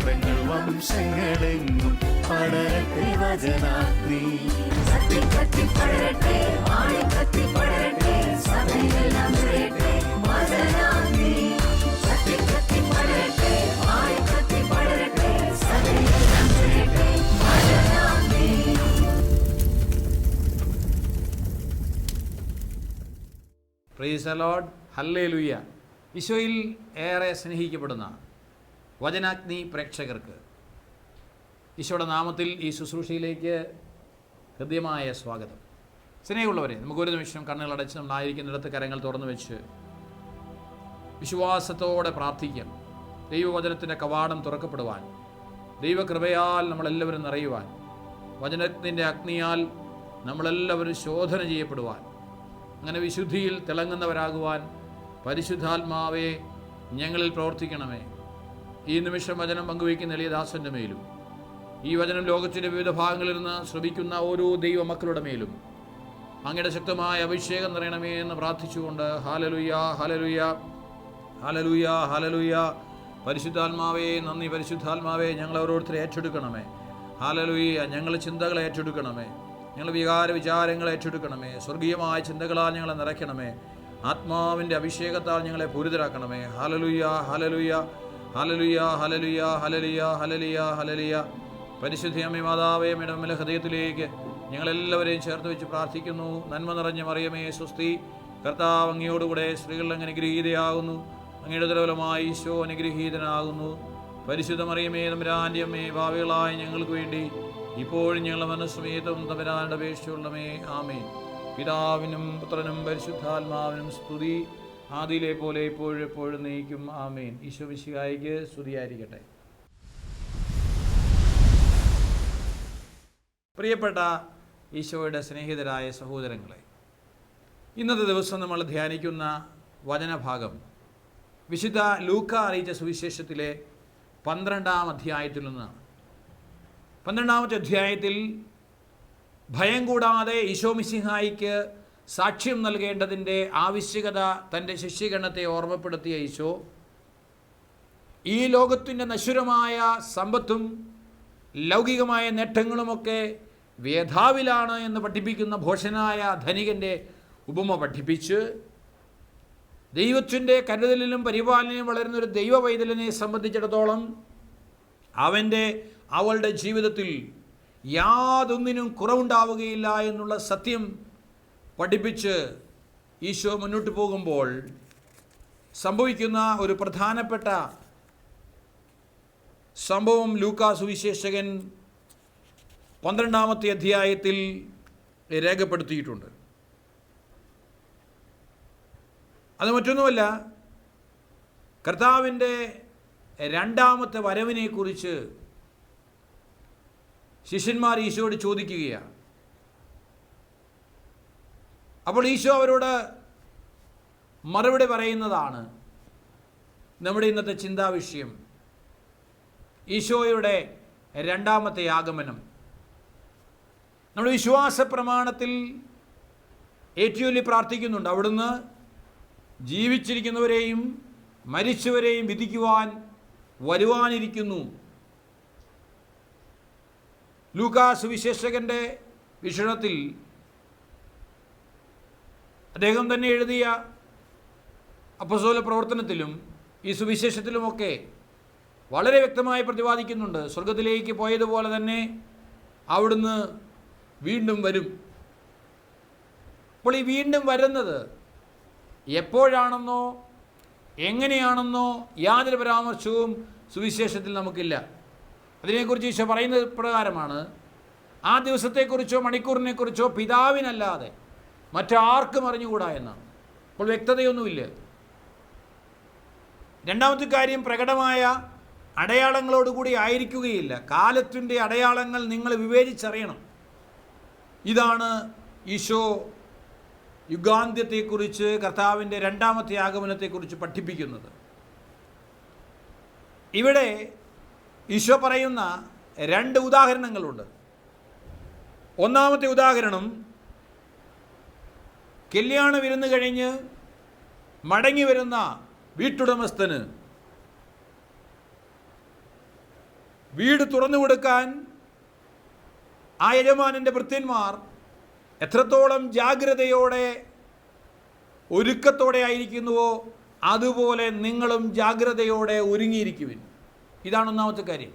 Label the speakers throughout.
Speaker 1: ഗോത്രങ്ങൾ വംശങ്ങളെങ്ങും പടരട്ടെ വചനാഗ്നി.
Speaker 2: കത്തി കത്തി പടരട്ടെ ആഴി കത്തി പടരട്ടെ സഭയെല്ലാം നിറയട്ടെ വചനാഗ്നി. കത്തി കത്തി പടരട്ടെ ആഴി കത്തി പടരട്ടെ സഭയെല്ലാം നിറയട്ടെ വചനാഗ്നി.
Speaker 3: പ്രൈസ് അലോഡ് ഹല്ലേ ലുയ്യ ഈശോയിൽ ഏറെ സ്നേഹിക്കപ്പെടുന്ന വചനാഗ്നി പ്രേക്ഷകർക്ക്. ഈശോയുടെ നാമത്തിൽ ഈ ശുശ്രൂഷയിലേക്ക് ഹൃദ്യമായ സ്വാഗതം. സ്നേഹമുള്ളവരെ നമുക്കൊരു നിമിഷം കണ്ണുകളടച്ച് നമ്മളായിരിക്കുന്നിടത്ത് കരങ്ങൾ തുറന്നു വെച്ച് വിശ്വാസത്തോടെ പ്രാർത്ഥിക്കാം. ദൈവവചനത്തിന്റെ കവാടം തുറക്കപ്പെടുവാൻ ദൈവകൃപയാൽ നമ്മളെല്ലാവരും നിറയുവാൻ വചനത്തിന്റെ അഗ്നിയാൽ നമ്മളെല്ലാവരും ശോധന ചെയ്യപ്പെടുവാൻ അങ്ങനെ വിശുദ്ധിയിൽ തിളങ്ങുന്നവരാകുവാൻ പരിശുദ്ധാത്മാവെ ഞങ്ങളിൽ പ്രവർത്തിക്കണമേ. ഈ നിമിഷം വചനം പങ്കുവയ്ക്കുന്ന എളിയദാസന്റെ മേലും. ഈ വചനം ലോകത്തിന്റെ വിവിധ ഭാഗങ്ങളിൽ നിന്ന് ശ്രമിക്കുന്ന ഓരോ ദൈവ മക്കളുടെ മേലും. അങ്ങയുടെ ശക്തമായ അഭിഷേകം നിറയണമേ എന്ന് പ്രാർത്ഥിച്ചുകൊണ്ട് ഹാലലുയ ഹാലലുയ ഹാലലുയ ഹാലലുയ. പരിശുദ്ധാത്മാവേ നന്ദി പരിശുദ്ധാത്മാവേ ഞങ്ങൾ ഓരോരുത്തരെ ഏറ്റെടുക്കണമേ. ഹാലലുയ ഞങ്ങൾ ചിന്തകൾ ഏറ്റെടുക്കണമേ. ഞങ്ങൾ വികാര വിചാരങ്ങൾ ഏറ്റെടുക്കണമേ. സ്വർഗീയമായ ചിന്തകളാൽ ഞങ്ങളെ നിറയ്ക്കണമേ. ആത്മാവിന്റെ അഭിഷേകത്താൽ ഞങ്ങളെ പൂരിതരാക്കണമേ. ഹാലലുയ ഹാലലുയ. ഹാലലുയ ഹലലുയ ഹലലിയ ഹലലിയ ഹലലിയ പരിശുദ്ധി മാതാവേ ഇടമല ഹൃദയത്തിലേക്ക് ഞങ്ങളെല്ലാവരെയും ചേർത്ത് വെച്ച് പ്രാർത്ഥിക്കുന്നു. നന്മ നിറഞ്ഞ മറിയമേ സ്വസ്തി. കർത്താവ് അങ്ങയോടുകൂടെ സ്ത്രീകൾ അങ്ങ് അനുഗ്രഹീതയാകുന്നു. അങ്ങയുടെ ദുർബലമായി ഈശോ അനുഗ്രഹീതനാകുന്നു. പരിശുദ്ധ മറിയമേ തമ്പുരാന്റെ അമ്മേ ഭാവികളായ ഞങ്ങൾക്ക് വേണ്ടി ഇപ്പോഴും ഞങ്ങളുടെ മനസ്സമേതം തമ്പുരാന്റെ അപേക്ഷയുള്ളമേ ആമേ പിതാവിനും പുത്രനും പരിശുദ്ധാത്മാവിനും സ്തുതി. ആദിയിലെ പോലെ ഇപ്പോഴും എപ്പോഴും നയിക്കും ആമേൻ. ഈശോ വിശികായിക്ക് സ്തുതിയായിരിക്കട്ടെ. പ്രിയപ്പെട്ട ഈശോയുടെ സ്നേഹിതരായ സഹോദരങ്ങളെ ഇന്നത്തെ ദിവസം നമ്മൾ ധ്യാനിക്കുന്ന വചനഭാഗം വിശുദ്ധ ലൂക്ക അറിയിച്ച സുവിശേഷത്തിലെ പന്ത്രണ്ടാം അധ്യായത്തിൽ നിന്നാണ്. പന്ത്രണ്ടാമത്തെ അധ്യായത്തിൽ ഭയം കൂടാതെ ഈശോ മിശിഹായിക്ക് സാക്ഷ്യം നൽകേണ്ടതിന്റെ ആവശ്യകത തന്റെ ശിഷ്യഗണത്തെ ഓർമ്മപ്പെടുത്തിയ ഈശോ ഈ ലോകത്തിന്റെ നശ്വരമായ സമ്പത്തും ലൗകികമായ നേട്ടങ്ങളുമൊക്കെ വേധാവിലാണ് എന്ന് പഠിപ്പിക്കുന്ന ഭോഷനായ ധനികന്റെ ഉപമ പഠിപ്പിച്ച് ദൈവത്തിന്റെ കരുതലിലും പരിപാലനയും വളരുന്ന ഒരു ദൈവ പൈതലിനെ സംബന്ധിച്ചിടത്തോളം അവന്റെ അവളുടെ ജീവിതത്തിൽ യാതൊന്നിനും കുറവുണ്ടാവുകയില്ല എന്നുള്ള സത്യം പഠിപ്പിച്ച് ഈശോ മുന്നോട്ട് പോകുമ്പോൾ സംഭവിക്കുന്ന ഒരു പ്രധാനപ്പെട്ട സംഭവം ലൂക്കാ സുവിശേഷകൻ പന്ത്രണ്ടാമത്തെ അധ്യായത്തിൽ രേഖപ്പെടുത്തിയിട്ടുണ്ട്. അത് മറ്റൊന്നുമല്ല കർത്താവിന്റെ രണ്ടാമത്തെ വരവിനെക്കുറിച്ച് ശിഷ്യന്മാർ ഈശോയോട് ചോദിക്കുകയാണ്. അപ്പോൾ ഈശോ അവരോട് മറുപടി പറയുന്നതാണ് നമ്മുടെ ഇന്നത്തെ ചിന്താവിഷയം ഈശോയുടെ രണ്ടാമത്തെ ആഗമനം. നമ്മുടെ വിശ്വാസ പ്രമാണത്തിൽ ഏറ്റുചൊല്ലി പ്രാർത്ഥിക്കുന്നുണ്ട്. അവിടുന്ന് ജീവിച്ചിരിക്കുന്നവരെയും മരിച്ചവരെയും വിധിക്കുവാൻ വരുവാനിരിക്കുന്നു. ലൂക്കാസ് വിശേഷകന്റെ വീക്ഷണത്തിൽ അദ്ദേഹം തന്നെ എഴുതിയ അപ്പസോല പ്രവർത്തനത്തിലും ഈ സുവിശേഷത്തിലുമൊക്കെ വളരെ വ്യക്തമായി പ്രതിപാദിക്കുന്നുണ്ട്. സ്വർഗത്തിലേക്ക് പോയതുപോലെ തന്നെ അവിടുന്ന് വീണ്ടും വരും. അപ്പോൾ ഈ വീണ്ടും വരുന്നത് എപ്പോഴാണെന്നോ എങ്ങനെയാണെന്നോ യാതൊരു പരാമർശവും സുവിശേഷത്തിൽ നമുക്കില്ല. അതിനെക്കുറിച്ച് ഈശോ പറയുന്നത് പ്രകാരമാണ് ആ ദിവസത്തെക്കുറിച്ചോ മണിക്കൂറിനെക്കുറിച്ചോ പിതാവിനല്ലാതെ മറ്റാർക്കും അറിഞ്ഞുകൂടാ എന്നാണ് അപ്പോൾ വ്യക്തതയൊന്നുമില്ല. രണ്ടാമത്തെ കാര്യം പ്രകടമായ അടയാളങ്ങളോടുകൂടി ആയിരിക്കുകയില്ല. കാലത്തിന്റെ അടയാളങ്ങൾ നിങ്ങൾ വിവേചിച്ചറിയണം. ഇതാണ് ഈശോ യുഗാന്ത്യത്തെക്കുറിച്ച് കർത്താവിന്റെ രണ്ടാമത്തെ ആഗമനത്തെക്കുറിച്ച് പഠിപ്പിക്കുന്നത്. ഇവിടെ ഈശോ പറയുന്ന രണ്ട് ഉദാഹരണങ്ങളുണ്ട്. ഒന്നാമത്തെ ഉദാഹരണം കല്യാണ വിരുന്ന് കഴിഞ്ഞ് മടങ്ങി വരുന്ന വീട്ടുടമസ്ഥന് വീട് തുറന്നു കൊടുക്കാൻ ആ യജമാനന്റെ ഭൃത്യന്മാർ എത്രത്തോളം ജാഗ്രതയോടെ ഒരുക്കത്തോടെ ആയിരിക്കുന്നുവോ അതുപോലെ നിങ്ങളും ജാഗ്രതയോടെ ഒരുങ്ങിയിരിക്കുവിൻ. ഇതാണ് ഒന്നാമത്തെ കാര്യം.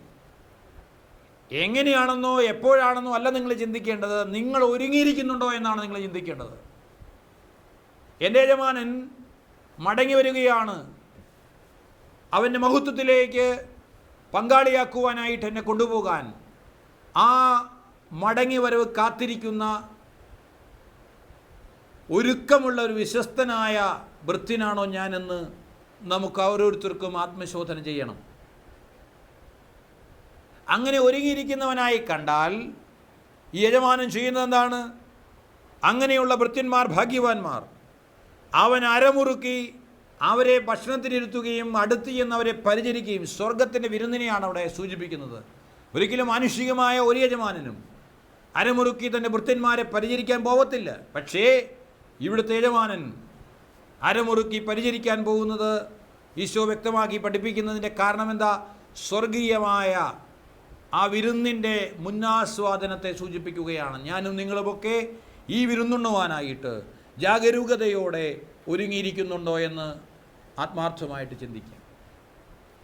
Speaker 3: എങ്ങനെയാണെന്നോ എപ്പോഴാണെന്നോ അല്ല നിങ്ങൾ ചിന്തിക്കേണ്ടത്. നിങ്ങൾ ഒരുങ്ങിയിരിക്കുന്നുണ്ടോ എന്നാണ് നിങ്ങൾ ചിന്തിക്കേണ്ടത്. എന്റെ യജമാനൻ മടങ്ങി വരികയാണ്. അവന്റെ മഹത്വത്തിലേക്ക് പങ്കാളിയാക്കുവാനായിട്ട് എന്നെ കൊണ്ടുപോകാൻ. ആ മടങ്ങി വരവ് കാത്തിരിക്കുന്ന ഒരുക്കമുള്ള ഒരു വിശ്വസ്തനായ വൃത്തിനാണോ ഞാനെന്ന് നമുക്ക് ഓരോരുത്തർക്കും ആത്മശോധന ചെയ്യണം. അങ്ങനെ ഒരുങ്ങിയിരിക്കുന്നവനായി കണ്ടാൽ ഈ യജമാനം ചെയ്യുന്നത് എന്താണ് അങ്ങനെയുള്ള ഭൃത്യന്മാർ ഭാഗ്യവാന്മാർ. അവൻ അരമുറുക്കി അവരെ ഭക്ഷണത്തിനിരുത്തുകയും അടുത്ത് ചെന്ന് അവരെ പരിചരിക്കുകയും സ്വർഗത്തിന്റെ വിരുന്നിനെയാണ് അവിടെ സൂചിപ്പിക്കുന്നത്. ഒരിക്കലും മാനുഷികമായ ഒരു യജമാനനും അരമുറുക്കി തന്റെ ഭൃത്യന്മാരെ പരിചരിക്കാൻ പോകത്തില്ല പക്ഷേ ഇവിടുത്തെ യജമാനൻ അരമുറുക്കി പരിചരിക്കാൻ പോകുന്നത് ഈശോ വ്യക്തമാക്കി പഠിപ്പിക്കുന്നതിന്റെ കാരണം എന്താ സ്വർഗീയമായ ആ വിരുന്നിന്റെ മുന്നാസ്വാദനത്തെ സൂചിപ്പിക്കുകയാണ്. ഞാനും നിങ്ങളുമൊക്കെ ഈ വിരുന്നുണ്ണുവാനായിട്ട് ജാഗരൂകതയോടെ ഒരുങ്ങിയിരിക്കുന്നുണ്ടോ എന്ന് ആത്മാർത്ഥമായിട്ട് ചിന്തിക്കാം.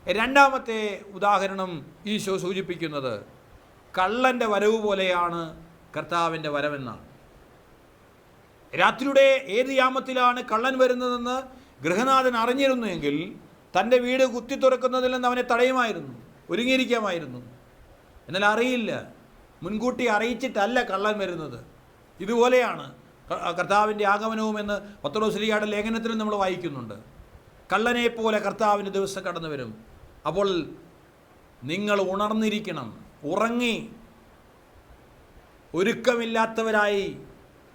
Speaker 3: രണ്ടാമത്തെ ഉദാഹരണം ഈശോ സൂചിപ്പിക്കുന്നത് കള്ളന്റെ വരവ് പോലെയാണ് കർത്താവിന്റെ വരവെന്നാണ്. രാത്രിയുടെ ഏത് യാമത്തിലാണ് കള്ളൻ വരുന്നതെന്ന് ഗൃഹനാഥൻ അറിഞ്ഞിരുന്നുവെങ്കിൽ തന്റെ വീട് കുത്തി തുറക്കുന്നതിൽ നിന്ന് അവനെ തടയുമായിരുന്നു ഒരുങ്ങിയിരിക്കാമായിരുന്നു. എന്നാൽ അറിയില്ല മുൻകൂട്ടി അറിയിച്ചിട്ടല്ല കള്ളൻ വരുന്നത്. ഇതുപോലെയാണ് കർത്താവിന്റെ ആഗമനവും എന്ന് പത്രോശ്രീയുടെ ലേഖനത്തിലും നമ്മൾ വായിക്കുന്നുണ്ട്. കള്ളനെ പോലെ കർത്താവിന്റെ ദിവസം കടന്നു വരും. അപ്പോൾ നിങ്ങൾ ഉണർന്നിരിക്കണം. ഉറങ്ങി ഒരുക്കമില്ലാത്തവരായി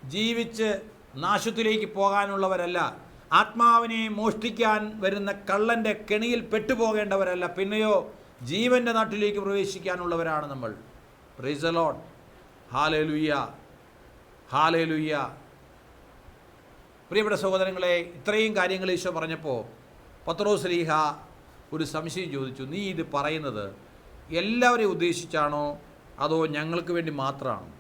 Speaker 3: ജീവിച്ച് നാശത്തിലേക്ക് പോകാനുള്ളവരല്ല. ആത്മാവിനെ മോഷ്ടിക്കാൻ വരുന്ന കള്ളന്റെ കെണിയിൽ പെട്ടുപോകേണ്ടവരല്ല. പിന്നെയോ ജീവന്റെ നാട്ടിലേക്ക് പ്രവേശിക്കാനുള്ളവരാണ് നമ്മൾ. ലുയ്യ ഹാലേ ലുയ്യ പ്രിയപ്പെട്ട സഹോദരങ്ങളെ ഇത്രയും കാര്യങ്ങൾ ഈശോ പറഞ്ഞപ്പോൾ പത്രോസ് ലീഹ ഒരു സംശയം ചോദിച്ചു. നീ ഇത് പറയുന്നത് എല്ലാവരെയും ഉദ്ദേശിച്ചാണോ? അതോ ഞങ്ങൾക്ക് വേണ്ടി മാത്രമാണോ?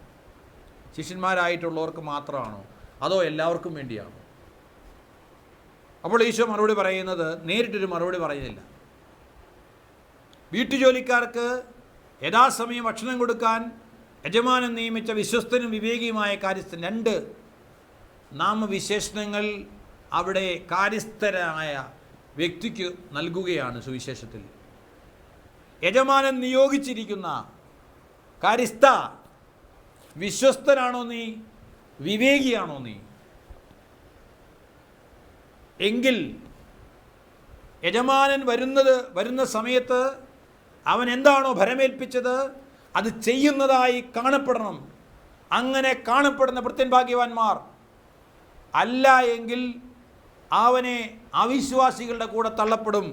Speaker 3: ശിഷ്യന്മാരായിട്ടുള്ളവർക്ക് മാത്രമാണോ? അതോ എല്ലാവർക്കും വേണ്ടിയാണോ? അപ്പോൾ ഈശോ മറുപടി പറയുന്നത് നേരിട്ടൊരു മറുപടി പറയുന്നില്ല. വീട്ടുജോലിക്കാർക്ക് യഥാസമയം ഭക്ഷണം കൊടുക്കാൻ യജമാനൻ നിയമിച്ച വിശ്വസ്തനും വിവേകിയുമായ കാര്യസ്ഥൻ രണ്ട് നാമവിശേഷണങ്ങൾ അവിടെ കാര്യസ്ഥരായ വ്യക്തിക്ക് നൽകുകയാണ് സുവിശേഷത്തിൽ. യജമാനൻ നിയോഗിച്ചിരിക്കുന്ന കാര്യസ്ഥ വിശ്വസ്തനാണോ നീ? വിവേകിയാണോ നീ? എങ്കിൽ യജമാനൻ വരുന്നത് വരുന്ന സമയത്ത് അവൻ എന്താണോ ഭരമേൽപ്പിച്ചത് അത് ചെയ്യുന്നതായി കാണപ്പെടണം. അങ്ങനെ കാണപ്പെടുന്ന പ്രത്യൻഭാഗ്യവാന്മാർ ഭാഗ്യവാന്മാർ അല്ല എങ്കിൽ അവനെ അവിശ്വാസികളുടെ കൂടെ തള്ളപ്പെടും.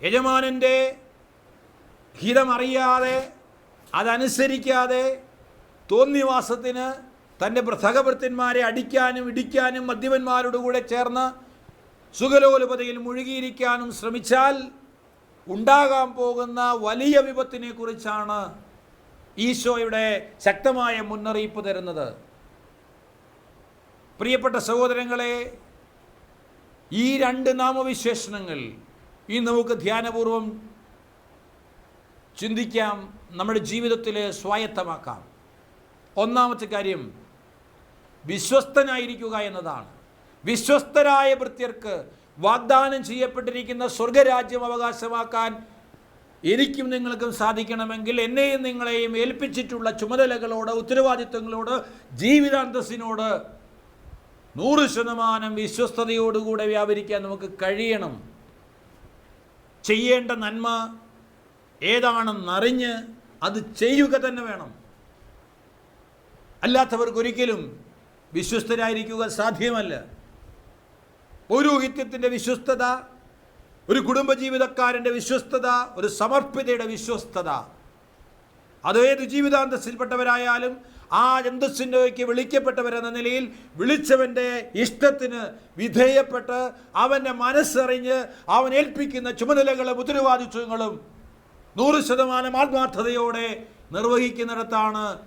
Speaker 3: യജമാനന്റെ ഹിതമറിയാതെ അതനുസരിക്കാതെ തോന്നിവാസത്തിന് തന്റെ സഹഭൃത്യന്മാരെ അടിക്കാനും ഇടിക്കാനും മദ്യപന്മാരുടെ കൂടെ ചേർന്ന് സുഖലോലുപതയിൽ മുഴുകിയിരിക്കാനും ശ്രമിച്ചാൽ ഉണ്ടാകാൻ പോകുന്ന വലിയ വിപത്തിനെ കുറിച്ചാണ് ഈശോയുടെ ശക്തമായ മുന്നറിയിപ്പ് തരുന്നത്. പ്രിയപ്പെട്ട സഹോദരങ്ങളെ ഈ രണ്ട് നാമവിശേഷണങ്ങൾ ഈ നമുക്ക് ധ്യാനപൂർവം ചിന്തിക്കാം നമ്മുടെ ജീവിതത്തിൽ സ്വായത്തമാക്കാം. ഒന്നാമത്തെ കാര്യം വിശ്വസ്തനായിരിക്കുക എന്നതാണ്. വിശ്വസ്തരായ ഭൃത്യർക്ക് വാഗ്ദാനം ചെയ്യപ്പെട്ടിരിക്കുന്ന സ്വർഗരാജ്യം അവകാശമാക്കാൻ എനിക്കും നിങ്ങൾക്കും സാധിക്കണമെങ്കിൽ എന്നെയും നിങ്ങളെയും ഏൽപ്പിച്ചിട്ടുള്ള ചുമതലകളോട് ഉത്തരവാദിത്വങ്ങളോട് ജീവിതാന്തസ്സിനോട് നൂറ് ശതമാനം വിശ്വസ്തയോടുകൂടെ വ്യാപരിക്കാൻ നമുക്ക് കഴിയണം. ചെയ്യേണ്ട നന്മ ഏതാണെന്നറിഞ്ഞ് അത് ചെയ്യുക തന്നെ വേണം. അല്ലാത്തവർക്കൊരിക്കലും വിശ്വസ്തരായിരിക്കുക സാധ്യമല്ല. പൗരോഹിത്യത്തിന്റെ വിശ്വസ്തത ഒരു കുടുംബജീവിതക്കാരന്റെ വിശ്വസ്തത ഒരു സമർപ്പിതയുടെ വിശ്വസ്തത. അതേത് ജീവിതാന്തസ്സിൽപ്പെട്ടവരായാലും ആ അന്തസ്സിന്റെക്ക് വിളിക്കപ്പെട്ടവരെന്ന നിലയിൽ വിളിച്ചവന്റെ ഇഷ്ടത്തിന് വിധേയപ്പെട്ട് അവന്റെ മനസ്സറിഞ്ഞ് അവൻ ഏൽപ്പിക്കുന്ന ചുമതലകളും ഉത്തരവാദിത്വങ്ങളും നൂറ് ശതമാനം ആത്മാർത്ഥതയോടെ നിർവഹിക്കുന്നിടത്താണ്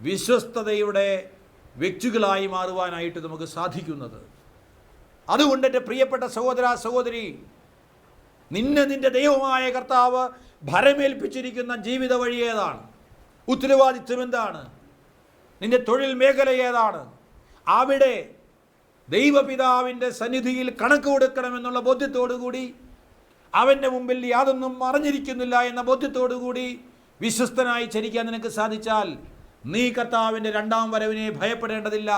Speaker 3: വിശ്വസ്തതയുടെ വ്യക്തികളായി മാറുവാനായിട്ട് നമുക്ക് സാധിക്കുന്നത്. അതുകൊണ്ട് എന്റെ പ്രിയപ്പെട്ട സഹോദര സഹോദരി നിന്നെ നിന്റെ ദൈവമായ കർത്താവ് ഭരമേൽപ്പിച്ചിരിക്കുന്ന ജീവിത വഴി ഏതാണ്? ഉത്തരവാദിത്വം എന്താണ്? നിന്റെ തൊഴിൽ മേഖല ഏതാണ്? അവിടെ ദൈവപിതാവിന്റെ സന്നിധിയിൽ കണക്ക് കൊടുക്കണമെന്നുള്ള ബോധ്യത്തോടുകൂടി അവന്റെ മുമ്പിൽ യാതൊന്നും അറിഞ്ഞിരിക്കുന്നില്ല എന്ന ബോധ്യത്തോടുകൂടി വിശ്വസ്തനായി ചരിക്കാൻ നിനക്ക് സാധിച്ചാൽ നീ കർത്താവിന്റെ രണ്ടാം വരവിനെ ഭയപ്പെടേണ്ടതില്ല.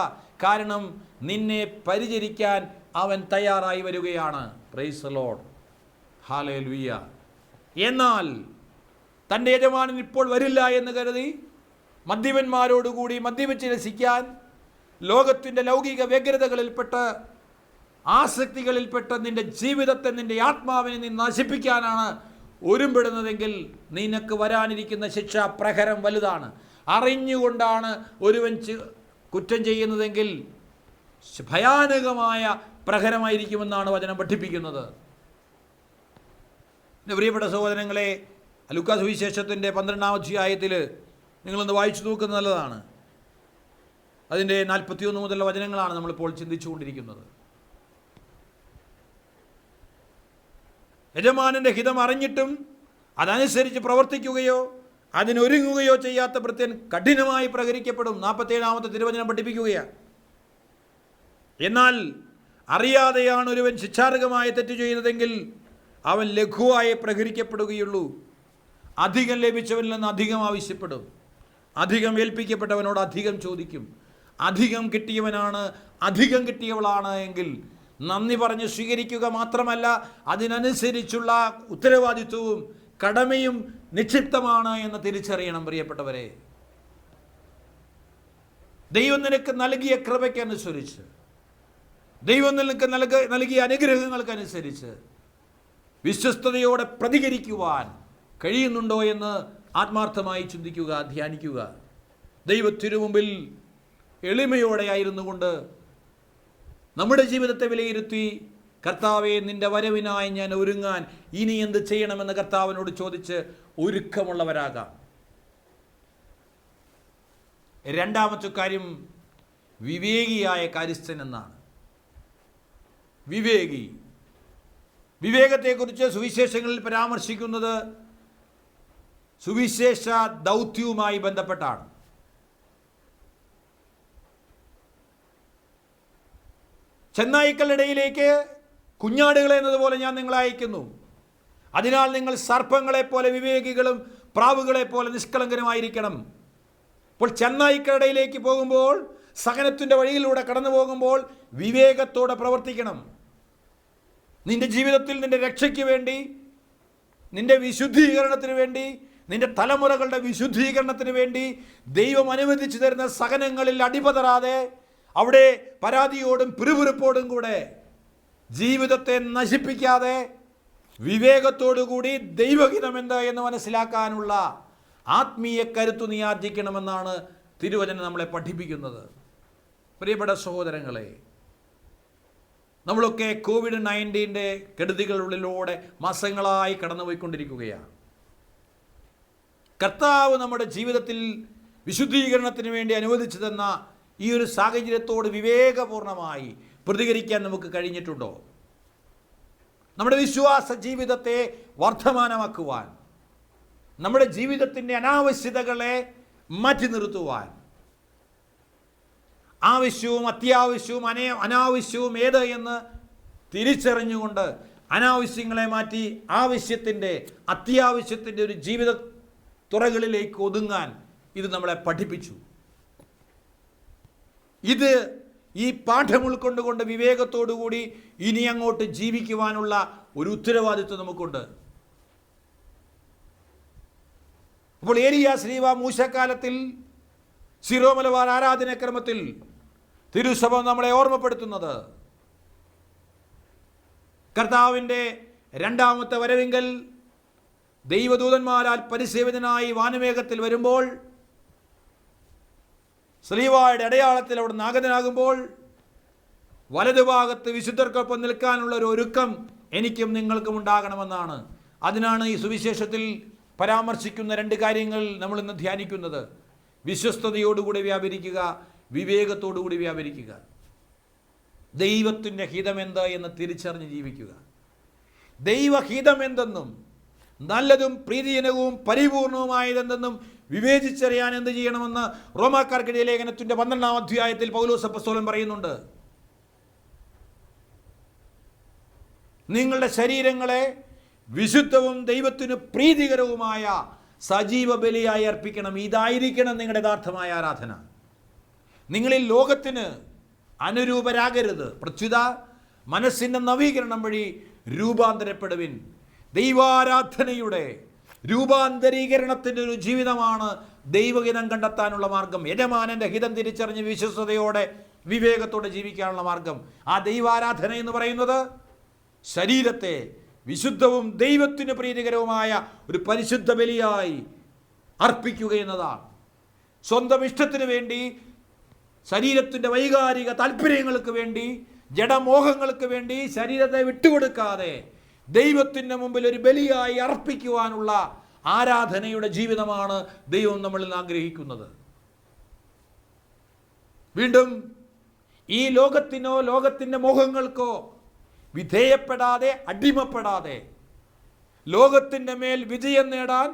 Speaker 3: കാരണം നിന്നെ പരിചരിക്കാൻ അവൻ തയ്യാറായി വരികയാണ്. പ്രൈസ് ലോഡ് ഹാലേ ലുയ്യ എന്നാൽ തന്റെ യജമാനൻ ഇപ്പോൾ വരില്ല എന്ന് കരുതി മദ്യപന്മാരോടുകൂടി മദ്യപിച്ച് രസിക്കാൻ ലോകത്തിന്റെ ലൗകിക വ്യഗ്രതകളിൽപ്പെട്ട് ആസക്തികളിൽപ്പെട്ട് നിന്റെ ജീവിതത്തെ നിന്റെ ആത്മാവിനെ നീ നശിപ്പിക്കാനാണ് ഒരുമ്പെടുന്നതെങ്കിൽ നിനക്ക് വരാനിരിക്കുന്ന ശിക്ഷ പ്രഹരം വലുതാണ്. അറിഞ്ഞുകൊണ്ടാണ് ഒരുവൻ കുറ്റം ചെയ്യുന്നതെങ്കിൽ ഭയാനകമായ പ്രഹരമായിരിക്കുമെന്നാണ് വചനം പഠിപ്പിക്കുന്നത്. പ്രിയപ്പെട്ട സഹോദരങ്ങളെ അലുക്കാ സുവിശേഷത്തിന്റെ പന്ത്രണ്ടാം അധ്യായത്തിൽ നിങ്ങളൊന്ന് വായിച്ചു നോക്കുന്നത് നല്ലതാണ്. അതിന്റെ നാൽപ്പത്തിയൊന്ന് മുതലുള്ള വചനങ്ങളാണ് നമ്മളിപ്പോൾ ചിന്തിച്ചുകൊണ്ടിരിക്കുന്നത്. യജമാനന്റെ ഹിതം അറിഞ്ഞിട്ടും അതനുസരിച്ച് പ്രവർത്തിക്കുകയോ അതിനൊരുങ്ങുകയോ ചെയ്യാത്ത പ്രത്യൻ കഠിനമായി പ്രകരിക്കപ്പെടും. നാൽപ്പത്തേഴാമത്തെ തിരുവചനം പഠിപ്പിക്കുകയാണ്. എന്നാൽ അറിയാതെയാണ് ഒരുവൻ ശിക്ഷാർഹമായി തെറ്റ് ചെയ്യുന്നതെങ്കിൽ അവൻ ലഘുവായി പ്രകരിക്കപ്പെടുകയുള്ളൂ അധികം ലഭിച്ചവനിൽ നിന്ന് അധികം ആവശ്യപ്പെടും. അധികം ഏൽപ്പിക്കപ്പെട്ടവനോട് അധികം ചോദിക്കും. അധികം കിട്ടിയവനാണ് അധികം കിട്ടിയവളാണ് എങ്കിൽ നന്ദി പറഞ്ഞ് സ്വീകരിക്കുക മാത്രമല്ല അതിനനുസരിച്ചുള്ള ഉത്തരവാദിത്വവും കടമയും നിക്ഷിപ്തമാണ് എന്ന് തിരിച്ചറിയണം പ്രിയപ്പെട്ടവരെ. ദൈവം നിനക്ക് നൽകിയ കൃപയ്ക്കനുസരിച്ച് ദൈവം നിനക്ക് നൽക നൽകിയ അനുഗ്രഹങ്ങൾക്കനുസരിച്ച് വിശ്വസ്തയോടെ പ്രതികരിക്കുവാൻ കഴിയുന്നുണ്ടോ എന്ന് ആത്മാർത്ഥമായി ചിന്തിക്കുക ധ്യാനിക്കുക. ദൈവത്തിനു മുമ്പിൽ എളിമയോടെ ആയിരുന്നു കൊണ്ട് നമ്മുടെ ജീവിതത്തെ വിലയിരുത്തി കർത്താവെ നിന്റെ വരവിനായി ഞാൻ ഒരുങ്ങാൻ ഇനി എന്ത് ചെയ്യണമെന്ന് കർത്താവിനോട് ചോദിച്ച് ഒരുക്കമുള്ളവരാകാം. രണ്ടാമത്തെ കാര്യം വിവേകിയായ കാര്യസ്ഥൻ എന്നാണ്. വിവേകി. വിവേകത്തെക്കുറിച്ച് സുവിശേഷങ്ങളിൽ പരാമർശിക്കുന്നത് സുവിശേഷ ദൗത്യവുമായി ബന്ധപ്പെട്ടാണ്. ചെന്നായ്ക്കളുടെയിലേക്ക് കുഞ്ഞാടുകളെ എന്നതുപോലെ ഞാൻ നിങ്ങളെ അയക്കുന്നു. അതിനാൽ നിങ്ങൾ സർപ്പങ്ങളെ പോലെ വിവേകികളും പ്രാവുകളെ പോലെ നിഷ്കളങ്കരുമായിരിക്കണം. അപ്പോൾ ചെന്നായ്ക്കളുടെയിലേക്ക് പോകുമ്പോൾ സഹനത്തിന്റെ വഴിയിലൂടെ കടന്നു പോകുമ്പോൾ വിവേകത്തോടെ പ്രവർത്തിക്കണം. നിന്റെ ജീവിതത്തിൽ നിന്റെ രക്ഷയ്ക്ക് വേണ്ടി നിന്റെ വിശുദ്ധീകരണത്തിന് വേണ്ടി നിന്റെ തലമുറകളുടെ വിശുദ്ധീകരണത്തിന് വേണ്ടി ദൈവം അനുവദിച്ചു തരുന്ന സഹനങ്ങളിൽ അടിപതറാതെ അവിടെ പരാതിയോടും പിറുപിറുപ്പോടും കൂടെ ജീവിതത്തെ നശിപ്പിക്കാതെ വിവേകത്തോടുകൂടി ദൈവഹിതം എന്ത് എന്ന് മനസ്സിലാക്കാനുള്ള ആത്മീയ കരുത്തു നീ ആർജിക്കണമെന്നാണ് തിരുവചനം നമ്മളെ പഠിപ്പിക്കുന്നത്. പ്രിയപ്പെട്ട സഹോദരങ്ങളെ നമ്മളൊക്കെ കോവിഡ് നയന്റീന്റെ കെടുതികളുള്ളിലൂടെ മാസങ്ങളായി കടന്നുപോയിക്കൊണ്ടിരിക്കുകയാണ്. കർത്താവ് നമ്മുടെ ജീവിതത്തിൽ വിശുദ്ധീകരണത്തിന് വേണ്ടി അനുവദിച്ചു തന്ന ഈ ഒരു സാഹചര്യത്തോട് വിവേകപൂർണമായി പ്രതികരിക്കാൻ നമുക്ക് കഴിഞ്ഞിട്ടുണ്ടോ? നമ്മുടെ വിശ്വാസ ജീവിതത്തെ വർദ്ധമാനമാക്കുവാൻ നമ്മുടെ ജീവിതത്തിന്റെ അനാവശ്യതകളെ മാറ്റി നിർത്തുവാൻ ആവശ്യവും അത്യാവശ്യവും അനേ അനാവശ്യവും ഏത് എന്ന് തിരിച്ചറിഞ്ഞുകൊണ്ട് അനാവശ്യങ്ങളെ മാറ്റി ആവശ്യത്തിന്റെ അത്യാവശ്യത്തിന്റെ ഒരു ജീവിത തുറകളിലേക്ക് ഒതുങ്ങാൻ ഇത് നമ്മളെ പഠിപ്പിച്ചു. ഇത് ഈ പാഠം ഉൾക്കൊണ്ടുകൊണ്ട് വിവേകത്തോടുകൂടി ഇനി അങ്ങോട്ട് ജീവിക്കുവാനുള്ള ഒരു ഉത്തരവാദിത്വം നമുക്കുണ്ട്. അപ്പോൾ ഏരിയ ശ്രീവ മൂശക്കാലത്തിൽ സിറോ മലബാർ ആരാധനക്രമത്തിൽ തിരുസഭ നമ്മളെ ഓർമ്മപ്പെടുത്തുന്നത്. കർത്താവിന്റെ രണ്ടാമത്തെ വരവിങ്കൽ ദൈവദൂതന്മാരാൽ പരിസേവിതനായി വാനമേഘത്തിൽ വരുമ്പോൾ ശ്രീവായുടെ അടയാളത്തിൽ അവിടെ നാഗതനാകുമ്പോൾ വലതുഭാഗത്ത് വിശുദ്ധർക്കൊപ്പം നിൽക്കാനുള്ള ഒരു ഒരുക്കം എനിക്കും നിങ്ങൾക്കും ഉണ്ടാകണമെന്നാണ്. അതിനാണ് ഈ സുവിശേഷത്തിൽ പരാമർശിക്കുന്ന രണ്ട് കാര്യങ്ങൾ നമ്മൾ ഇന്ന് ധ്യാനിക്കുന്നത്. വിശ്വസ്തയോടുകൂടി വ്യാപരിക്കുക വിവേകത്തോടുകൂടി വ്യാപരിക്കുക. ദൈവത്തിന്റെ ഹിതമെന്ത് എന്ന് തിരിച്ചറിഞ്ഞ് ജീവിക്കുക. ദൈവഹിതം എന്തെന്നും നല്ലതും പ്രീതിജനകവും പരിപൂർണവുമായതെന്തെന്നും വിവേചിച്ചറിയാൻ എന്ത് ചെയ്യണമെന്ന് റോമാക്കാർക്കിടയിലെ ലേഖനത്തിന്റെ പന്ത്രണ്ടാം അധ്യായത്തിൽ പൗലോസ് അപ്പസ്തോലൻ പറയുന്നുണ്ട്. നിങ്ങളുടെ ശരീരങ്ങളെ വിശുദ്ധവും ദൈവത്തിന് പ്രീതികരവുമായ സജീവ ബലിയായി അർപ്പിക്കണം. ഇതായിരിക്കണം നിങ്ങളുടെ യഥാർത്ഥമായ ആരാധന. നിങ്ങളിൽ ലോകത്തിന് അനുരൂപരാകരുത്. പ്രത്യുത മനസ്സിന്റെ നവീകരണം വഴി രൂപാന്തരപ്പെടുവിൻ. ദൈവാരാധനയുടെ രൂപാന്തരീകരണത്തിന്റെ ഒരു ജീവിതമാണ് ദൈവഹിതം കണ്ടെത്താനുള്ള മാർഗം. യജമാനന്റെ ഹിതം തിരിച്ചറിഞ്ഞ് വിശ്വസതയോടെ വിവേകത്തോടെ ജീവിക്കാനുള്ള മാർഗം. ആ ദൈവാരാധന എന്ന് പറയുന്നത് ശരീരത്തെ വിശുദ്ധവും ദൈവത്തിന് പ്രീതികരവുമായ ഒരു പരിശുദ്ധ ബലിയായി അർപ്പിക്കുക എന്നതാണ്. സ്വന്തം ഇഷ്ടത്തിന് വേണ്ടി ശരീരത്തിന്റെ വൈകാരിക താല്പര്യങ്ങൾക്ക് വേണ്ടി ജഡമോഹങ്ങൾക്ക് വേണ്ടി ശരീരത്തെ വിട്ടുകൊടുക്കാതെ ദൈവത്തിന്റെ മുമ്പിൽ ഒരു ബലിയായി അർപ്പിക്കുവാനുള്ള ആരാധനയുടെ ജീവിതമാണ് ദൈവം നമ്മളിൽ നിന്ന് ആഗ്രഹിക്കുന്നത്. വീണ്ടും ഈ ലോകത്തിനോ ലോകത്തിന്റെ മോഹങ്ങൾക്കോ വിധേയപ്പെടാതെ അടിമപ്പെടാതെ ലോകത്തിന്റെ മേൽ വിജയം നേടാൻ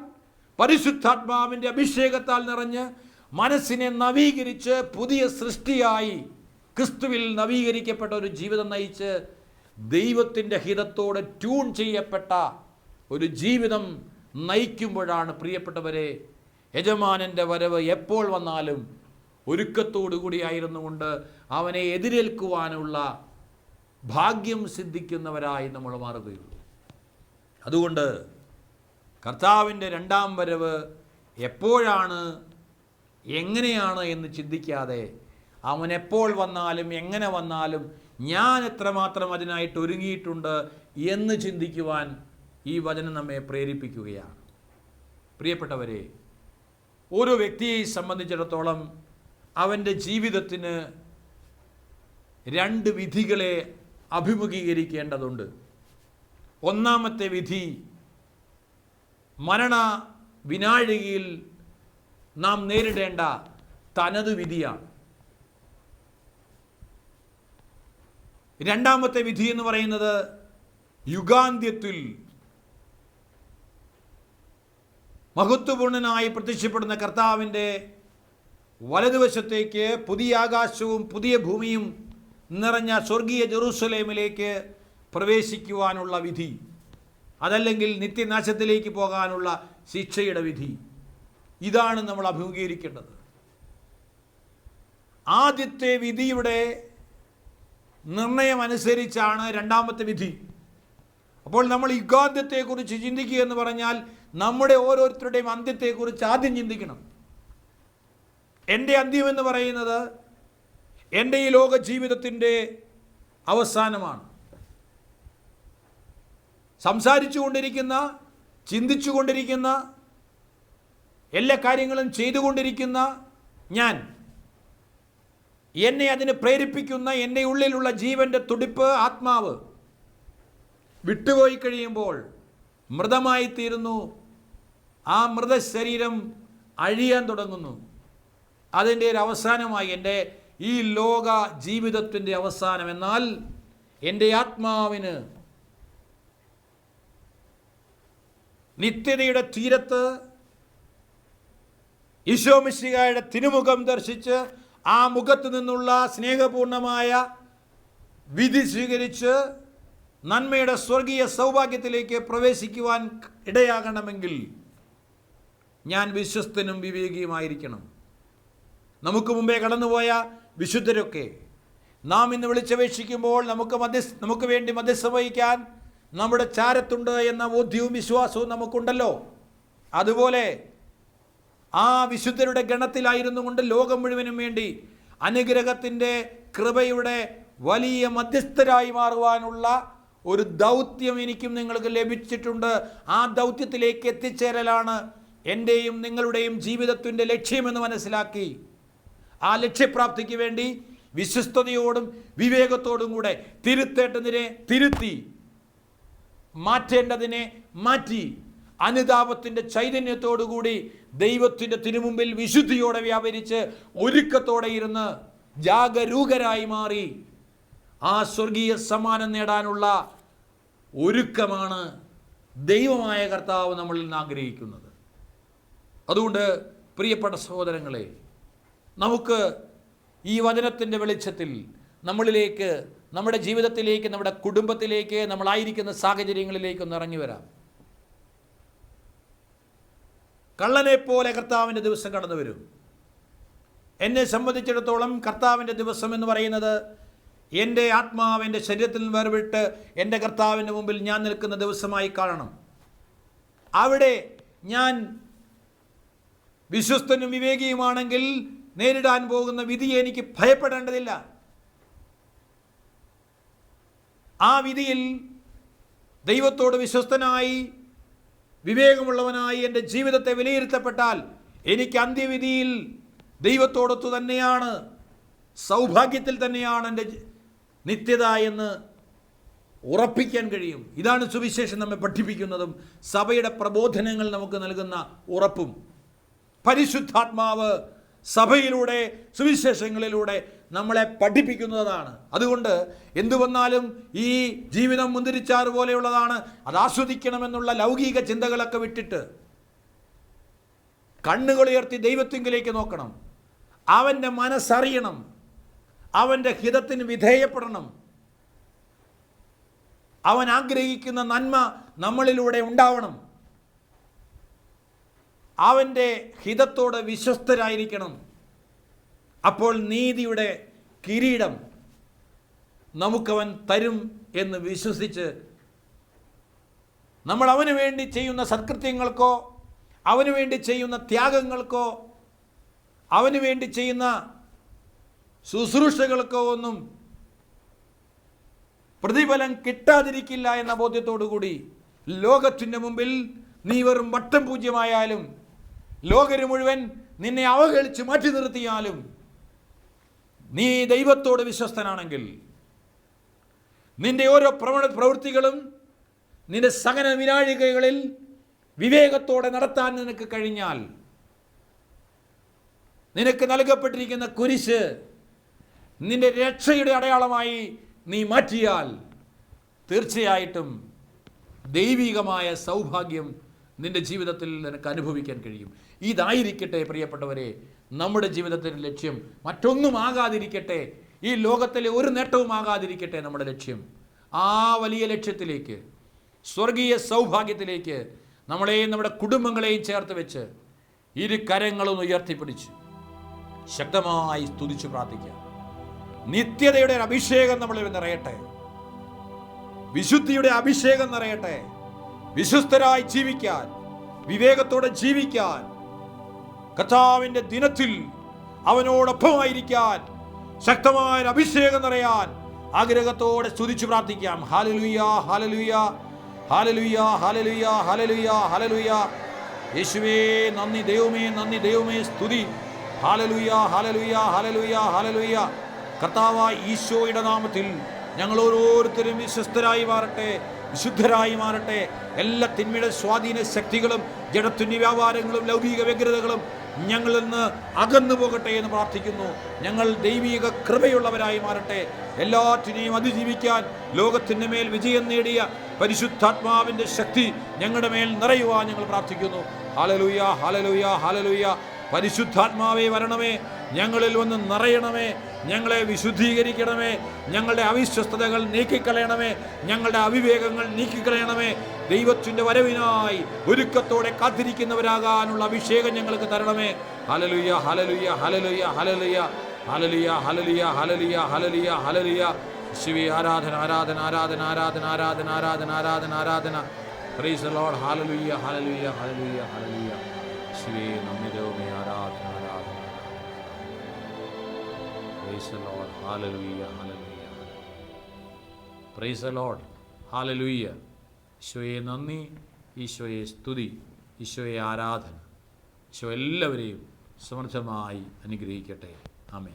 Speaker 3: പരിശുദ്ധാത്മാവിന്റെ അഭിഷേകത്താൽ നിറഞ്ഞ് മനസ്സിനെ നവീകരിച്ച് പുതിയ സൃഷ്ടിയായി ക്രിസ്തുവിൽ നവീകരിക്കപ്പെട്ട ഒരു ജീവിതം നയിച്ച് ദൈവത്തിന്റെ ഹിതത്തോടെ ട്യൂൺ ചെയ്യപ്പെട്ട ഒരു ജീവിതം നയിക്കുമ്പോഴാണ് പ്രിയപ്പെട്ടവരെ യജമാനന്റെ വരവ് എപ്പോൾ വന്നാലും ഒരുക്കത്തോടു കൂടിയായിരുന്നു കൊണ്ട് അവനെ എതിരേൽക്കുവാനുള്ള ഭാഗ്യം സിദ്ധിക്കുന്നവരായി നമ്മൾ മാറുകയുള്ളൂ. അതുകൊണ്ട് കർത്താവിന്റെ രണ്ടാം വരവ് എപ്പോഴാണ് എങ്ങനെയാണ് എന്ന് ചിന്തിക്കാതെ അവൻ എപ്പോൾ വന്നാലും എങ്ങനെ വന്നാലും ഞാൻ എത്രമാത്രം അതിനായിട്ട് ഒരുങ്ങിയിട്ടുണ്ട് എന്ന് ചിന്തിക്കുവാൻ ഈ വചനം നമ്മെ പ്രേരിപ്പിക്കുകയാണ്. പ്രിയപ്പെട്ടവരെ ഓരോ വ്യക്തിയെ സംബന്ധിച്ചിടത്തോളം അവന്റെ ജീവിതത്തിന് രണ്ട് വിധികളെ അഭിമുഖീകരിക്കേണ്ടതുണ്ട്. ഒന്നാമത്തെ വിധി മരണ വിനാഴികയിൽ നാം നേരിടേണ്ട തനത് വിധിയാണ്. രണ്ടാമത്തെ വിധി എന്ന് പറയുന്നത് യുഗാന്ത്യത്തിൽ മഹത്വപൂർണനായി പ്രത്യക്ഷപ്പെടുന്ന കർത്താവിന്റെ വലതുവശത്തേക്ക് പുതിയ ആകാശവും പുതിയ ഭൂമിയും നിറഞ്ഞ സ്വർഗീയ ജെറൂസലേമിലേക്ക് പ്രവേശിക്കുവാനുള്ള വിധി അതല്ലെങ്കിൽ നിത്യനാശത്തിലേക്ക് പോകാനുള്ള ശിക്ഷയുടെ വിധി. ഇതാണ് നമ്മൾ അഭിമുഖീകരിക്കേണ്ടത്. ആദ്യത്തെ വിധിയുടെ നിർണയം അനുസരിച്ചാണ് രണ്ടാമത്തെ വിധി. അപ്പോൾ നമ്മൾ യുഗാന്ത്യത്തെക്കുറിച്ച് ചിന്തിക്കുക എന്ന് പറഞ്ഞാൽ നമ്മുടെ ഓരോരുത്തരുടെയും അന്ത്യത്തെക്കുറിച്ച് ആദ്യം ചിന്തിക്കണം. എന്റെ അന്ത്യം എന്ന് പറയുന്നത് എന്റെ ഈ ലോക ജീവിതത്തിന്റെ അവസാനമാണ്. സംസാരിച്ചു കൊണ്ടിരിക്കുന്ന ചിന്തിച്ചു കൊണ്ടിരിക്കുന്ന എല്ലാ കാര്യങ്ങളും ചെയ്തുകൊണ്ടിരിക്കുന്ന ഞാൻ എന്നെ അതിന് പ്രേരിപ്പിക്കുന്ന എന്റെ ഉള്ളിലുള്ള ജീവന്റെ തുടിപ്പ് ആത്മാവ് വിട്ടുപോയി കഴിയുമ്പോൾ മൃതമായി തീരുന്നു. ആ മൃതശരീരം അഴിയാൻ തുടങ്ങുന്നു. അതിന്റെ ഒരു അവസാനമായി എന്റെ ഈ ലോക ജീവിതത്തിന്റെ അവസാനം എന്നാൽ എന്റെ ആത്മാവിന് നിത്യതയുടെ തീരത്ത് ഈശോമിശികായുടെ തിരുമുഖം ദർശിച്ച് ആ മുഖത്ത് നിന്നുള്ള സ്നേഹപൂർണമായ വിധി സ്വീകരിച്ച് നന്മയുടെ സ്വർഗീയ സൗഭാഗ്യത്തിലേക്ക് പ്രവേശിക്കുവാൻ ഇടയാകണമെങ്കിൽ ഞാൻ വിശ്വസ്തനും വിവേകിയുമായിരിക്കണം. നമുക്ക് മുമ്പേ കടന്നുപോയ വിശുദ്ധരൊക്കെ നാം ഇന്ന് വിളിച്ചപേക്ഷിക്കുമ്പോൾ നമുക്ക് മധ്യ നമുക്ക് വേണ്ടി മധ്യസ്ഥ വഹിക്കാൻ നമ്മുടെ ചാരത്തുണ്ട് എന്ന ബോധ്യവും വിശ്വാസവും നമുക്കുണ്ടല്ലോ. അതുപോലെ ആ വിശുദ്ധരുടെ ഗണത്തിലായിരുന്നു കൊണ്ട് ലോകം മുഴുവനും വേണ്ടി അനുഗ്രഹത്തിന്റെ കൃപയുടെ വലിയ മധ്യസ്ഥരായി മാറുവാനുള്ള ഒരു ദൗത്യം എനിക്കും നിങ്ങൾക്ക് ലഭിച്ചിട്ടുണ്ട്. ആ ദൗത്യത്തിലേക്ക് എത്തിച്ചേരലാണ് എന്റെയും നിങ്ങളുടെയും ജീവിതത്തിന്റെ ലക്ഷ്യമെന്ന് മനസ്സിലാക്കി. ആ ലക്ഷ്യപ്രാപ്തിക്ക് വേണ്ടി വിശ്വസ്തയോടും വിവേകത്തോടും കൂടെ തിരുത്തേണ്ടതിനെ തിരുത്തി മാറ്റേണ്ടതിനെ മാറ്റി. അനുതാപത്തിന്റെ ചൈതന്യത്തോടുകൂടി ദൈവത്തിന്റെ തിരുമുമ്പിൽ വിശുദ്ധിയോടെ വ്യാപരിച്ച് ഒരുക്കത്തോടെ ഇരുന്ന് ജാഗരൂകരായി മാറി ആ സ്വർഗീയ സമ്മാനം നേടാനുള്ള ഒരുക്കമാണ് ദൈവമായ കർത്താവ് നമ്മളിൽ നിന്ന് ആഗ്രഹിക്കുന്നത്. അതുകൊണ്ട് പ്രിയപ്പെട്ട സഹോദരങ്ങളെ നമുക്ക് ഈ വചനത്തിന്റെ വെളിച്ചത്തിൽ നമ്മളിലേക്ക് നമ്മുടെ ജീവിതത്തിലേക്ക് നമ്മുടെ കുടുംബത്തിലേക്ക് നമ്മളായിരിക്കുന്ന സാഹചര്യങ്ങളിലേക്ക് ഒന്ന് ഇറങ്ങി വരാം. കള്ളനെ പോലെ കർത്താവിന്റെ ദിവസം കടന്നു വരും. എന്നെ സംബന്ധിച്ചിടത്തോളം കർത്താവിന്റെ ദിവസം എന്ന് പറയുന്നത് എന്റെ ആത്മാവ് എന്റെ ശരീരത്തിൽ നിന്ന് വേർവിട്ട് എന്റെ കർത്താവിന്റെ മുമ്പിൽ ഞാൻ നിൽക്കുന്ന ദിവസമായി കാണണം. അവിടെ ഞാൻ വിശ്വസ്തനും വിവേകിയുമാണെങ്കിൽ നേരിടാൻ പോകുന്ന വിധിയെ എനിക്ക് ഭയപ്പെടേണ്ടതില്ല. ആ വിധിയിൽ ദൈവത്തോട് വിശ്വസ്തനായി വിവേകമുള്ളവനായി എന്റെ ജീവിതത്തെ വിലയിരുത്തപ്പെട്ടാൽ എനിക്ക് അന്ത്യവിധിയിൽ ദൈവത്തോടൊത്തു തന്നെയാണ് സൗഭാഗ്യത്തിൽ തന്നെയാണ് എന്റെ നിത്യത എന്ന് ഉറപ്പിക്കാൻ കഴിയും. ഇതാണ് സുവിശേഷം നമ്മെ പഠിപ്പിക്കുന്നതും സഭയുടെ പ്രബോധനങ്ങൾ നമുക്ക് നൽകുന്ന ഉറപ്പും. പരിശുദ്ധാത്മാവ് സഭയിലൂടെ സുവിശേഷങ്ങളിലൂടെ നമ്മളെ പഠിപ്പിക്കുന്നതാണ്. അതുകൊണ്ട് എന്തു വന്നാലും ഈ ജീവിതം മുന്തിരിച്ചാറ് പോലെയുള്ളതാണ്. അത് ആസ്വദിക്കണമെന്നുള്ള ലൗകിക ചിന്തകളൊക്കെ വിട്ടിട്ട് കണ്ണുകളുയർത്തി ദൈവത്തിങ്കിലേക്ക് നോക്കണം. അവന്റെ മനസ്സറിയണം. അവന്റെ ഹിതത്തിന് വിധേയപ്പെടണം. അവൻ ആഗ്രഹിക്കുന്ന നന്മ നമ്മളിലൂടെ ഉണ്ടാവണം. അവന്റെ ഹിതത്തോട് വിശ്വസ്തരായിരിക്കണം. അപ്പോൾ നീതിയുടെ കിരീടം നമുക്കവൻ തരും എന്ന് വിശ്വസിച്ച് നമ്മൾ അവന് വേണ്ടി ചെയ്യുന്ന സത്കൃത്യങ്ങൾക്കോ അവന് വേണ്ടി ചെയ്യുന്ന ത്യാഗങ്ങൾക്കോ അവന് വേണ്ടി ചെയ്യുന്ന ശുശ്രൂഷകൾക്കോ ഒന്നും പ്രതിഫലം കിട്ടാതിരിക്കില്ല എന്ന ബോധ്യത്തോടു കൂടി ലോകത്തിന്റെ മുമ്പിൽ നീ വെറും വട്ടം പൂജ്യമായാലും ലോകര് മുഴുവൻ നിന്നെ അവഹേളിച്ച് മാറ്റി നിർത്തിയാലും നീ ദൈവത്തോട് വിശ്വസ്തനാണെങ്കിൽ നിന്റെ ഓരോ പ്രവണ പ്രവൃത്തികളും നിന്റെ സഹന വിനാഴികകളിൽ വിവേകത്തോടെ നടത്താൻ നിനക്ക് കഴിഞ്ഞാൽ നിനക്ക് നൽകപ്പെട്ടിരിക്കുന്ന കുരിശ് നിന്റെ രക്ഷയുടെ അടയാളമായി നീ മാറ്റിയാൽ തീർച്ചയായിട്ടും ദൈവികമായ സൗഭാഗ്യം നിന്റെ ജീവിതത്തിൽ നിനക്ക് അനുഭവിക്കാൻ കഴിയും. ഇതായിരിക്കട്ടെ പ്രിയപ്പെട്ടവരെ. നമ്മുടെ ജീവിതത്തിന്റെ ലക്ഷ്യം മറ്റൊന്നും ആകാതിരിക്കട്ടെ ഈ ലോകത്തിലെ ഒരു നേട്ടവും ആകാതിരിക്കട്ടെ നമ്മുടെ ലക്ഷ്യം. ആ വലിയ ലക്ഷ്യത്തിലേക്ക് സ്വർഗീയ സൗഭാഗ്യത്തിലേക്ക് നമ്മളെയും നമ്മുടെ കുടുംബങ്ങളെയും ചേർത്ത് വെച്ച് ഇരു കരങ്ങളും ഉയർത്തിപ്പിടിച്ച് ശക്തമായി സ്തുതിച്ചു പ്രാർത്ഥിക്കാം. നിത്യതയുടെ അഭിഷേകം നമ്മളിൽ നിറയട്ടെ. വിശുദ്ധിയുടെ അഭിഷേകം നിറയട്ടെ. വിശ്വസ്തരായി ജീവിക്കാൻ വിവേകത്തോടെ ജീവിക്കാൻ കർത്താവിന്റെ ദിനത്തിൽ അവനോടൊപ്പമായിരിക്കാൻ ശക്തമായ അഭിഷേകം നിറയാൻ ആഗ്രഹത്തോടെ സ്തുതിച്ചു പ്രാർത്ഥിക്കാം. ഹാലലുയ ഹാലലുയ ഹാലലുയ ഹാലലുയ ഹാലലുയ ഹാലലുയ യേശുവേ നന്ദി ദൈവമേ നന്ദി ദൈവമേ സ്തുതി. ഹാലലുയ ഹാലലുയ ഹാലലുയ ഹാലലുയ കർത്താവായ ഈശോയുടെ നാമത്തിൽ ഞങ്ങൾ ഓരോരുത്തരും വിശ്വസ്തരായി മാറട്ടെ. വിശുദ്ധരായി മാറട്ടെ. എല്ലാ തിന്മയുടെ സ്വാധീന ശക്തികളും ജഡത്തുന്യ വ്യാപാരങ്ങളും ലൗകിക വ്യഗ്രതകളും ഞങ്ങളിൽ നിന്ന് അകന്നു പോകട്ടെ എന്ന് പ്രാർത്ഥിക്കുന്നു. ഞങ്ങൾ ദൈവിക കൃപയുള്ളവരായി മാറട്ടെ. എല്ലാറ്റിനെയും അതിജീവിക്കാൻ ലോകത്തിന്റെ മേൽ വിജയം നേടിയ പരിശുദ്ധാത്മാവിന്റെ ശക്തി ഞങ്ങളുടെ മേൽ നിറയുവാൻ ഞങ്ങൾ പ്രാർത്ഥിക്കുന്നു. ഹാലലുയ ഹാലലുയ ഹാലലുയ പരിശുദ്ധാത്മാവേ വരണമേ. ഞങ്ങളിൽ വന്ന് നിറയണമേ. ഞങ്ങളെ വിശുദ്ധീകരിക്കണമേ. ഞങ്ങളുടെ അവിശ്വസ്തതകൾ നീക്കിക്കളയണമേ. ഞങ്ങളുടെ അവിവേകങ്ങൾ നീക്കിക്കളയണമേ. ദൈവത്തിന്റെ വരവിനായി ഒരുക്കത്തോടെ കാത്തിരിക്കുന്നവരാകാനുള്ള അഭിഷേകം ഞങ്ങൾക്ക് തരണമേ. ഹലലുയ ഹലലുയ ഹലലുയ ഹലലുയ ഹലലുയ ഹലലുയ ഹലലുയ ഹലലുയ ഹലലുയ ശിവി ആരാധന ആരാധന ആരാധന ആരാധന ആരാധന ആരാധന ആരാധന ആരാധന. പ്രൈസ് ലോഡ് ഹലലുയ ഹലലുയ ഹലലുയ ഹലലുയ ശിവേ നന്ദി ദൈവമേ. ആരാധന ആരാധന. പ്രൈസ് ലോഡ് ഹാലലുയ്യ ഹാലലുയ്യ പ്രൈസ് ലോഡ് ഹാലലുയ്യ ഈശോയെ നന്ദി. ഈശോയെ സ്തുതി. ഈശോയെ ആരാധന. ഈശോ എല്ലാവരെയും സമർത്ഥമായി അനുഗ്രഹിക്കട്ടെ.
Speaker 2: ആമേ